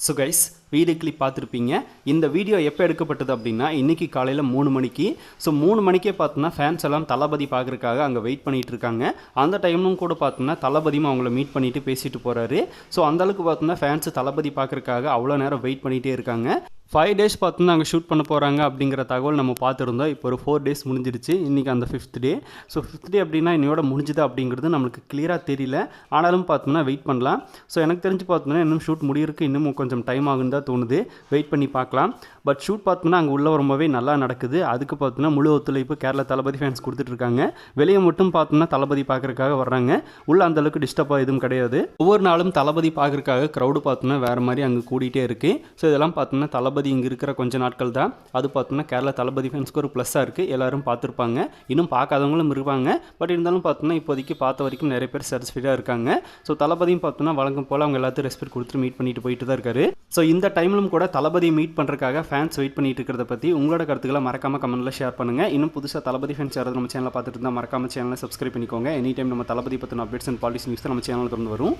So guys video clip பார்த்துருப்பீங்க. இந்த video எப்போ எடுக்கப்பட்டது அப்படின்னா இன்றைக்கி காலையில் மூணு மணிக்கு. ஸோ மூணு மணிக்கே பார்த்தோன்னா ஃபேன்ஸ் எல்லாம் தளபதி பார்க்குறக்காக அங்கே வெயிட் பண்ணிகிட்டு இருக்காங்க. அந்த டைமும் கூட பார்த்தோன்னா தளபதியும் அவங்கள மீட் பண்ணிட்டு பேசிட்டு போகிறாரு ஸோ அந்தளவுக்கு பார்த்தோன்னா ஃபேன்ஸ் தளபதி பார்க்குறக்காக அவ்வளோ நேரம் வெயிட் பண்ணிகிட்டே இருக்காங்க. ஃபைவ் டேஸ் பார்த்தோன்னா அங்கே ஷூட் பண்ண போகிறாங்க அப்படிங்கிற தகவல் நம்ம பார்த்துருந்தோம். இப்போ ஒரு ஃபோர் டேஸ் முடிஞ்சிருச்சு. இன்றைக்கி அந்த fifth day so fifth day அப்படின்னா இன்னையோட முடிஞ்சுது அப்படிங்கிறது நம்மளுக்கு கிளியராக தெரியல. ஆனாலும் பார்த்தோம்னா வெயிட் பண்ணலாம். ஸோ எனக்கு தெரிஞ்சு பார்த்தோம்னா இன்னும் ஷூட் முடியிருக்கு இன்னும் கொஞ்சம் டைம் ஆகுன்னு தான் தோணுது வெயிட் பண்ணி பார்க்கலாம். பட் ஷூட் பார்த்தோம்னா அங்கே உள்ள ரொம்பவே நல்லா நடக்குது. அதுக்கு பார்த்தோம்னா முழு ஒத்துழைப்பு கேரளா தளபதி ஃபேன்ஸ் கொடுத்துட்ருக்காங்க. வெளியே மட்டும் பார்த்தோம்னா தளபதி பார்க்குறக்காக வர்றாங்க. உள்ள அந்த அளவுக்கு டிஸ்டர்பாக எதுவும் கிடையாது. ஒவ்வொரு நாளும் தளபதி பார்க்குறக்காக க்ரௌடு பார்த்தோம்னா வேறு மாதிரி அங்கே கூட்டிகிட்டே இருக்குது ஸோ இதெல்லாம் பார்த்தோம்னா தளபதி இங்கே இருக்கிற கொஞ்ச நாட்கள் தான். அது பார்த்தோம்னா கேரளா தளபதி ஃபேன்ஸ்க்கு ஒரு ப்ளஸ்ஸாக இருக்குது எல்லாரும் பார்த்துருப்பாங்க. இன்னும் பார்க்காதவங்களும் இருப்பாங்க. பட் இருந்தாலும் பார்த்தோம்னா இப்போதைக்கு பார்த்த வரைக்கும் நிறைய பேர் சாட்டிஸ்ஃபைடாக இருக்காங்க. ஸோ தளபதியும் பார்த்தோம்னா வழங்கும் போல் அவங்க எல்லாத்தையும் ரெஸ்பெக்ட் கொடுத்துட்டு மீட் பண்ணிட்டு போயிட்டு தான் இருக்காரு. ஸோ இந்த டைம்லும் கூட தளபதி மீட் பண்ணுறதுக்காக ஃபேன்ஸ் வெயிட் பண்ணிட்டு இருக்கிறத பற்றி உங்களோட கருத்துக்களை மறக்காம கமெண்ட்டில் ஷேர் பண்ணுங்கள் இன்னும் புதுசாக தளபதி ஃபேன்ஸ் யாராவது நம்ம சேனலில் பார்த்துட்டு இருந்தால் மறக்காம சேனலை சப்ஸ்கிரைப் பண்ணிக்கோங்க. எனி டைம் நம்ம தளபதி பற்றின அப்டேட்ஸ் அண்ட் பாலிசி நியூஸ் நம்ம சேனலில் தொடர்ந்து வரும்.